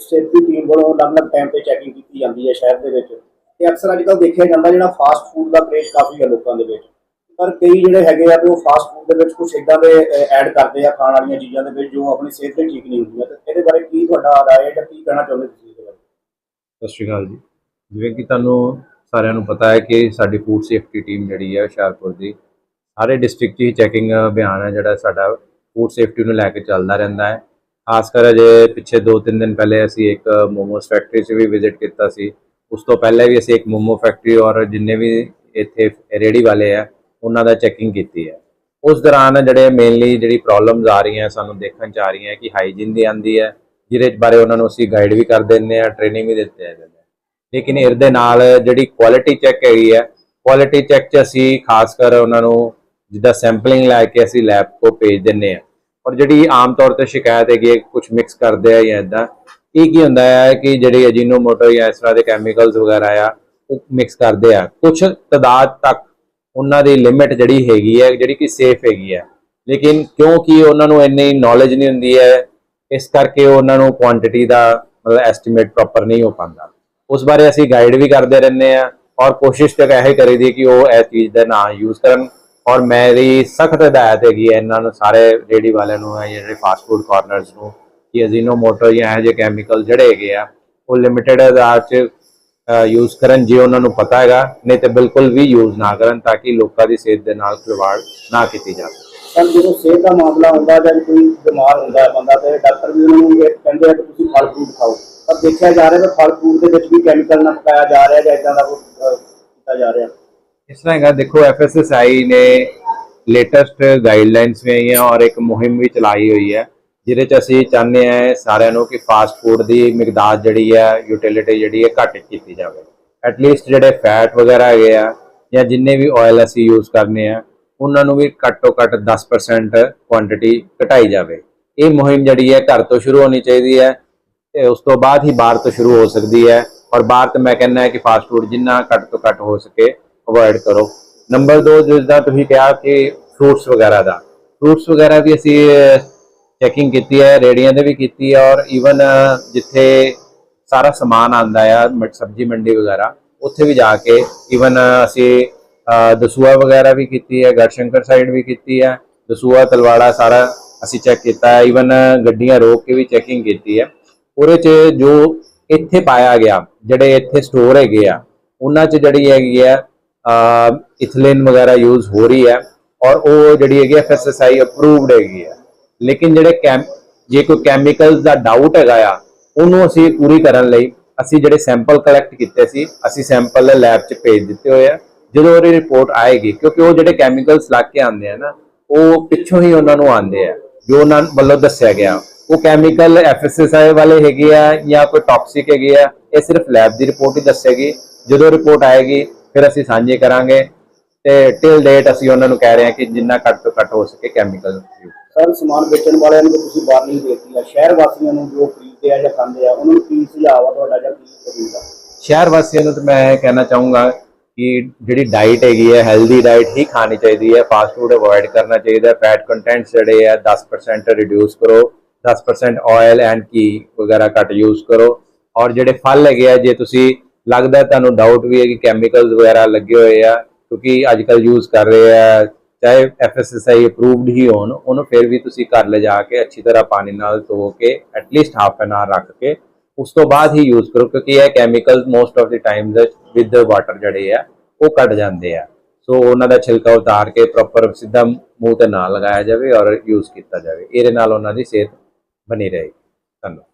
Safety team ਵੱਲੋਂ ਅਲੱਗ-ਅਲੱਗ time ਤੇ ਚੈਕਿੰਗ ਕੀਤੀ ਜਾਂਦੀ ਹੈ ਸ਼ਹਿਰ ਦੇ ਵਿੱਚ। ਤੇ ਅਕਸਰ ਅੱਜ ਕੱਲ੍ਹ ਦੇਖਿਆ ਜਾਂਦਾ ਜਿਹੜਾ ਫਾਸਟ ਫੂਡ ਦਾ ਕ੍ਰੇਜ਼ ਕਾਫੀ ਹੈ ਲੋਕਾਂ ਦੇ ਵਿੱਚ। ਪਰ ਕਈ ਜਿਹੜੇ ਹੈਗੇ ਆ ਵੀ ਉਹ ਫਾਸਟ ਫੂਡ ਦੇ ਵਿੱਚ ਕੁਝ ਇਦਾਂ ਦੇ ਐਡ ਕਰਦੇ ਆ ਖਾਣ ਵਾਲੀਆਂ ਚੀਜ਼ਾਂ ਦੇ ਵਿੱਚ ਜੋ ਆਪਣੀ ਸਿਹਤ ਲਈ ਠੀਕ ਨਹੀਂ ਹੁੰਦੀਆਂ। ਤੇ ਇਹਦੇ ਬਾਰੇ ਕੀ ਤੁਹਾਡਾ ਰਾਏ ਹੈ ਜਾਂ ਕੀ ਕਹਿਣਾ ਚਾਹੁੰਦੇ ਤੁਸੀਂ ਇਹਦੇ ਬਾਰੇ? ਸਤਿ ਸ਼੍ਰੀ ਅਕਾਲ ਜੀ। ਜਿਵੇਂ ਕਿ ਤੁਹਾਨੂੰ ਸਾਰਿਆਂ ਨੂੰ ਪਤਾ ਹੈ ਕਿ ਸਾਡੀ ਫੂਡ ਸੇਫਟੀ ਟੀਮ ਜਿਹੜੀ ਹੈ ਹੁਸ਼ਿਆਰਪੁਰ ਦੀ, ਸਾਰੇ ਡਿਸਟ੍ਰਿਕਟ 'ਚ ਹੀ ਚੈਕਿੰਗ ਅਭਿਆਨ ਹੈ ਜਿਹੜਾ ਸਾਡਾ। ਫੂਡ ਸੇਫਟੀ ਨੂੰ ਲੈ ਕੇ ਚੱਲਦਾ ਰਹਿੰਦਾ ਹੈ। ਖਾਸ ਕਰ ਅਜੇ ਪਿੱਛੇ 2-3 ਦਿਨ ਪਹਿਲੇ ਅਸੀਂ ਇੱਕ ਮੋਮੋਸ ਫੈਕਟਰੀ 'ਚ ਵੀ ਵਿਜ਼ਿਟ ਕੀਤਾ ਸੀ। ਉਸ ਤੋਂ ਪਹਿਲੇ ਵੀ ਅਸੀਂ ਇੱਕ ਮੋਮੋ ਫੈਕਟਰੀ ਔਰ ਜਿੰਨੇ ਵੀ ਇੱਥੇ ਰੇੜੀ ਵਾਲੇ ਆ, ਉਹਨਾਂ ਦਾ ਚੈਕਿੰਗ ਕੀਤੀ ਹੈ ਉਸ ਦੌਰਾਨ ਜਿਹੜੇ ਮੇਨਲੀ ਜਿਹੜੀ ਪ੍ਰੋਬਲਮਸ ਆ ਰਹੀਆਂ, ਸਾਨੂੰ ਦੇਖਣ ਚ ਆ ਰਹੀਆਂ ਕਿ ਹਾਈਜੀਨ ਦੀ ਆਂਦੀ ਹੈ ਜਿਹਦੇ ਬਾਰੇ ਉਹਨਾਂ ਨੂੰ ਅਸੀਂ ਗਾਈਡ ਵੀ ਕਰ ਦਿੰਦੇ ਆ ਟ੍ਰੇਨਿੰਗ ਵੀ ਦਿੱਤੇ ਜਾਂਦੇ ਲੇਕਿਨ ਇਹਦੇ ਨਾਲ ਜਿਹੜੀ ਕੁਆਲਿਟੀ ਚੈੱਕ ਹੈਗੀ ਹੈ ਕੁਆਲਿਟੀ ਚੈੱਕ 'ਚ ਅਸੀਂ ਖਾਸ ਕਰ ਉਹਨਾਂ ਨੂੰ ਜਿੱਦਾਂ ਸੈਂਪਲਿੰਗ ਲੈ ਕੇ ਅਸੀਂ ਲੈਬ ਕੋ ਭੇਜ ਦਿੰਨੇ ਆ। ਔਰ ਜਿਹੜੀ ਆਮ ਤੌਰ ਤੇ ਸ਼ਿਕਾਇਤ ਹੈਗੀ ਹੈ ਕੁਝ ਮਿਕਸ ਕਰਦੇ ਆ ਜਾਂ ਇਦਾਂ ਇਹ ਕੀ ਹੁੰਦਾ ਹੈ ਕਿ ਜਿਹੜੀ ਅਜੀਨੋਮੋਟੋ ਜਾਂ ਇਸ ਤਰ੍ਹਾਂ ਦੇ ਕੈਮੀਕਲਸ ਵਗੈਰਾ ਆ, ਉਹ ਮਿਕਸ ਕਰਦੇ ਆ। ਕੁਝ ਤਦਾਦ ਤੱਕ ਉਹਨਾਂ ਦੀ ਲਿਮਿਟ ਜਿਹੜੀ ਹੈਗੀ ਹੈ, ਜਿਹੜੀ ਕਿ ਸੇਫ ਹੈਗੀ ਹੈ। ਲੇਕਿਨ ਕਿਉਂਕਿ ਉਹਨਾਂ ਨੂੰ ਇੰਨੀ ਨੌਲੇਜ ਨਹੀਂ ਹੁੰਦੀ ਹੈ, ਇਸ ਕਰਕੇ ਉਹਨਾਂ ਨੂੰ ਕੁਆਂਟੀਟੀ ਦਾ ਮਤਲਬ ਐਸਟੀਮੇਟ ਪ੍ਰੋਪਰ ਨਹੀਂ ਹੋ ਪਾਉਂਦਾ। ਉਸ ਬਾਰੇ ਅਸੀਂ ਗਾਈਡ ਵੀ ਕਰਦੇ ਰਹਿੰਦੇ ਆ ਔਰ ਕੋਸ਼ਿਸ਼ ਤੇ ਇਹ ਕਰੀਦੀ ਕਿ ਉਹ ਇਸ ਚੀਜ਼ ਦਾ ਨਾ ਯੂਜ਼ ਕਰਨ। ਔਰ ਮੇਰੀ ਸਖਤ ਹਦਾਇਤ ਹੈਗੀ ਹੈ ਇਹਨਾਂ ਨੂੰ, ਸਾਰੇ ਰੇੜੀ ਵਾਲਿਆਂ ਨੂੰ, ਜਾਂ ਜਿਹੜੇ ਫਾਸਟ ਫੂਡ ਕਾਰਨਰਸ ਨੂੰ, ਕਿ ਅਜੀਨੋਮੋਟੋ ਜਾਂ ਇਹ ਜਿਹੇ ਕੈਮੀਕਲ ਜਿਹੜੇ ਹੈਗੇ ਆ, ਉਹ ਲਿਮਿਟਿਡ ਅਦਾਰ ਚ ਯੂਜ਼ ਕਰਨ ਜੇ ਉਹਨਾਂ ਨੂੰ ਪਤਾ ਹੈਗਾ, ਨਹੀਂ ਤੇ ਬਿਲਕੁਲ ਵੀ ਯੂਜ਼ ਨਾ ਕਰਨ ਤਾਂ ਕਿ ਲੋਕਾਂ ਦੀ ਸਿਹਤ ਦੇ ਨਾਲ ਖਿਲਵਾੜ ਨਾ ਕੀਤੀ ਜਾਵੇ ਸਰ, ਜਦੋਂ ਸਿਹਤ ਦਾ ਮਾਮਲਾ ਹੁੰਦਾ ਜਾਂ ਕੋਈ ਬਿਮਾਰ ਹੁੰਦਾ ਹੈ ਬੰਦਾ, ਤੇ ਡਾਕਟਰ ਵੀ ਉਹਨਾਂ ਨੂੰ ਇਹ ਕਹਿੰਦੇ ਆ ਕਿ ਤੁਸੀਂ ਫਲ ਫਰੂਟ ਖਾਓ। ਪਰ ਦੇਖਿਆ ਜਾ ਰਿਹਾ ਕਿ ਫਲ ਫਰੂਟ ਦੇ ਵਿੱਚ ਵੀ ਕੈਮੀਕਲ ਨਾਲ ਪਕਾਇਆ ਜਾ ਰਿਹਾ ਜਾਂ ਇਦਾਂ ਦਾ ਕੁਝ ਕੀਤਾ ਜਾ ਰਿਹਾ। ਇਸ ਤਰ੍ਹਾਂ ਹੈਗਾ, ਦੇਖੋ ਐਫਐਸਐਸਆਈ ਨੇ ਲੇਟੈਸਟ ਗਾਈਡਲਾਈਨਸ ਵੀ ਆਈਆਂ ਔਰ ਇੱਕ ਮੁਹਿੰਮ ਵੀ ਚਲਾਈ ਹੋਈ ਹੈ, ਜਿਹਦੇ ਚ ਅਸੀਂ ਚਾਹੁੰਦੇ ਹਾਂ ਸਾਰਿਆਂ ਨੂੰ ਕਿ ਫਾਸਟ ਫੂਡ ਦੀ ਮਿਕਦਾਰ ਜਿਹੜੀ ਹੈ ਯੂਟਿਲਿਟੀ ਜਿਹੜੀ ਹੈ, ਘੱਟ ਕੀਤੀ ਜਾਵੇ। ਐਟ ਲੀਸਟ ਜਿਹੜੇ ਫੈਟ ਵਗੈਰਾ ਹੈਗੇ ਆ, ਜਾਂ ਜਿੰਨੇ ਵੀ ਆਇਲ ਅਸੀਂ ਯੂਜ਼ ਕਰਨੇ ਆ, ਉਹਨਾਂ ਨੂੰ ਵੀ ਘੱਟ ਤੋਂ ਘੱਟ 10% ਕੁਆਂਟੀਟੀ ਘਟਾਈ ਜਾਵੇ। ਇਹ ਮੁਹਿੰਮ ਜਿਹੜੀ ਹੈ, ਘਰ ਤੋਂ ਸ਼ੁਰੂ ਹੋਣੀ ਚਾਹੀਦੀ ਹੈ ਤੇ ਉਸ ਤੋਂ ਬਾਅਦ ਹੀ ਬਾਹਰ ਤੋਂ ਸ਼ੁਰੂ ਹੋ ਸਕਦੀ ਹੈ। ਔਰ ਬਾਹਰ ਤੇ ਮੈਂ ਕਹਿੰਦਾ ਕਿ ਫਾਸਟ ਫੂਡ ਜਿੰਨਾ ਘੱਟ ਤੋਂ ਘੱਟ ਹੋ ਸਕੇ ਅਵੋਇਡ ਕਰੋ। ਨੰਬਰ 2 ਜਿੱਦਾਂ ਤੁਸੀਂ ਕਿਹਾ ਕਿ ਫਰੂਟਸ ਵਗੈਰਾ ਦਾ। ਫਰੂਟਸ ਵਗੈਰਾ ਵੀ ਅਸੀਂ ਚੈਕਿੰਗ ਕੀਤੀ ਹੈ ਰੇੜੀਆਂ ਦੇ ਵੀ ਕੀਤੀ ਹੈ ਔਰ ਈਵਨ ਜਿੱਥੇ ਸਾਰਾ ਸਮਾਨ ਆਂਦਾ ਆ, ਮ- ਸਬਜ਼ੀ ਮੰਡੀ ਵਗੈਰਾ, ਉੱਥੇ ਵੀ ਜਾ ਕੇ ਈਵਨ ਅਸੀਂ ਦਸੂਆ ਵਗੈਰਾ ਵੀ ਕੀਤੀ ਹੈ ਗੜਸ਼ੰਕਰ ਸਾਈਡ ਵੀ ਕੀਤੀ ਹੈ ਦਸੂਆ ਤਲਵਾੜਾ ਸਾਰਾ ਅਸੀਂ ਚੈੱਕ ਕੀਤਾ ਹੈ ਈਵਨ ਗੱਡੀਆਂ ਰੋਕ ਕੇ ਵੀ ਚੈਕਿੰਗ ਕੀਤੀ ਹੈ। ਉਹਦੇ 'ਚ ਜੋ ਇੱਥੇ ਪਾਇਆ ਗਿਆ, ਜਿਹੜੇ ਇੱਥੇ ਸਟੋਰ ਹੈਗੇ ਆ, ਉਹਨਾਂ 'ਚ ਜਿਹੜੀ ਹੈਗੀ ਹੈ ਇਥਿਲੀਨ ਵਗੈਰਾ ਯੂਜ਼ ਹੋ ਰਹੀ ਹੈ ਔਰ ਉਹ ਜਿਹੜੀ ਹੈਗੀ ਐਫਐਸਐਸਆਈ ਅਪਰੂਵਡ ਹੈਗੀ ਹੈ। ਲੇਕਿਨ ਜਿਹੜੇ ਕੈਮ ਜੇ ਕੋਈ ਕੈਮੀਕਲਸ ਦਾ ਡਾਊਟ ਹੈਗਾ ਆ, ਉਹਨੂੰ ਅਸੀਂ ਪੂਰੀ ਕਰਨ ਲਈ ਅਸੀਂ ਜਿਹੜੇ ਸੈਂਪਲ ਕਲੈਕਟ ਕੀਤੇ ਸੀ, ਅਸੀਂ ਸੈਂਪਲ ਲੈਬ 'ਚ ਭੇਜ ਦਿੱਤੇ ਹੋਏ ਆ। ਜਦੋਂ ਉਹਦੀ ਰਿਪੋਰਟ ਆਏਗੀ, ਕਿਉਂਕਿ ਉਹ ਜਿਹੜੇ ਕੈਮੀਕਲਸ ਲੱਗ ਕੇ ਆਉਂਦੇ ਆ ਨਾ, ਉਹ ਪਿੱਛੋਂ ਹੀ ਉਹਨਾਂ ਨੂੰ ਆਉਂਦੇ ਆ, ਜੋ ਉਹਨਾਂ ਵੱਲੋਂ ਦੱਸਿਆ ਗਿਆ। ਉਹ ਕੈਮੀਕਲ ਐਫਐਸਐਸਆਈ ਵਾਲੇ ਹੈਗੇ ਆ ਜਾਂ ਕੋਈ ਟਾਕਸਿਕ ਹੈਗੇ ਆ, ਇਹ ਸਿਰਫ ਲੈਬ ਦੀ ਰਿਪੋਰਟ ਹੀ ਦੱਸੇਗੀ। ਜਦੋਂ ਰਿਪੋਰਟ ਆਏਗੀ ਫਿਰ ਅਸੀਂ ਸਾਂਝੇ ਕਰਾਂਗੇ ਤੇ ਟਿਲ ਡੇਟ ਅਸੀਂ ਉਹਨਾਂ ਨੂੰ ਕਹਿ ਰਹੇ ਹਾਂ ਕਿ ਜਿੰਨਾ ਘੱਟ ਤੋਂ ਘੱਟ ਹੋ ਸਕੇ ਕੈਮੀਕਲ ਸਰ ਸਮਾਨ ਵੇਚਣ ਵਾਲਿਆਂ ਨੂੰ ਤੁਸੀਂ ਵਾਰਨਿੰਗ ਦੇਤੀ ਆ। ਸ਼ਹਿਰ ਵਾਸੀਆਂ ਨੂੰ ਜੋ ਖਰੀਦਦੇ ਆ ਜਾਂ ਖਾਂਦੇ ਆ ਉਹਨਾਂ ਨੂੰ ਕੀ ਸੁਝਾਅ ਆ ਤੁਹਾਡਾ ਜਾਂ ਕੀ ਆ ਸ਼ਹਿਰ ਵਾਸੀਆਂ ਨੂੰ ਤਾਂ ਮੈਂ ਇਹ ਕਹਿਣਾ ਚਾਹੂੰਗਾ ਕਿ ਜਿਹੜੀ ਡਾਈਟ ਹੈਗੀ ਹੈ ਹੈਲਦੀ ਡਾਈਟ ਹੀ ਖਾਣੀ ਚਾਹੀਦੀ ਹੈ। ਫਾਸਟ ਫੂਡ ਅਵੋਇਡ ਕਰਨਾ ਚਾਹੀਦਾ। ਹੈ ਫੈਟ ਕੰਟੈਂਟਸ ਜਿਹੜੇ ਆ 10% ਰਿਡਿਊਸ ਕਰੋ। 10% ਆਇਲ ਐਂਡ ਕੀ ਵਗੈਰਾ ਘੱਟ ਯੂਜ਼ ਕਰੋ। ਔਰ ਜਿਹੜੇ ਫਲ ਹੈਗੇ ਆ ਜੇ ਤੁਸੀਂ ਲੱਗਦਾ ਤੁਹਾਨੂੰ ਡਾਊਟ ਵੀ ਹੈ ਕਿ ਕੈਮੀਕਲਸ ਵਗੈਰਾ ਲੱਗੇ ਹੋਏ ਆ, ਕਿਉਂਕਿ ਅੱਜ ਕੱਲ ਯੂਜ਼ ਕਰ ਰਹੇ ਆ, ਚਾਹੇ ਐਫਐਸਐਸਆਈ ਅਪਰੂਵਡ ਹੀ ਹੋਣ, ਉਹਨੂੰ ਫਿਰ ਵੀ ਤੁਸੀਂ ਘਰ ਲਿਜਾ ਕੇ ਅੱਛੀ ਤਰ੍ਹਾਂ ਪਾਣੀ ਨਾਲ ਧੋ ਕੇ at least half an hour ਰੱਖ ਕੇ ਉਸ ਤੋਂ ਬਾਅਦ ਹੀ ਯੂਜ਼ ਕਰੋ, ਕਿਉਂਕਿ ਇਹ chemicals most of the times with water ਜਿਹੜੇ ਆ, ਉਹ ਕੱਢ ਜਾਂਦੇ ਆ। ਸੋ ਉਹਨਾਂ ਦਾ ਛਿਲਕਾ ਉਤਾਰ ਕੇ ਪ੍ਰੋਪਰ ਸਿੱਧਾ ਮੂੰਹ ਤੇ ਨਾ ਲਗਾਇਆ ਜਾਵੇ ਔਰ ਯੂਜ਼ ਕੀਤਾ ਜਾਵੇ। ਇਹਦੇ ਨਾਲ ਉਹਨਾਂ ਦੀ ਸਿਹਤ ਬਣੀ ਰਹੇਗੀ। ਧੰਨਵਾਦ।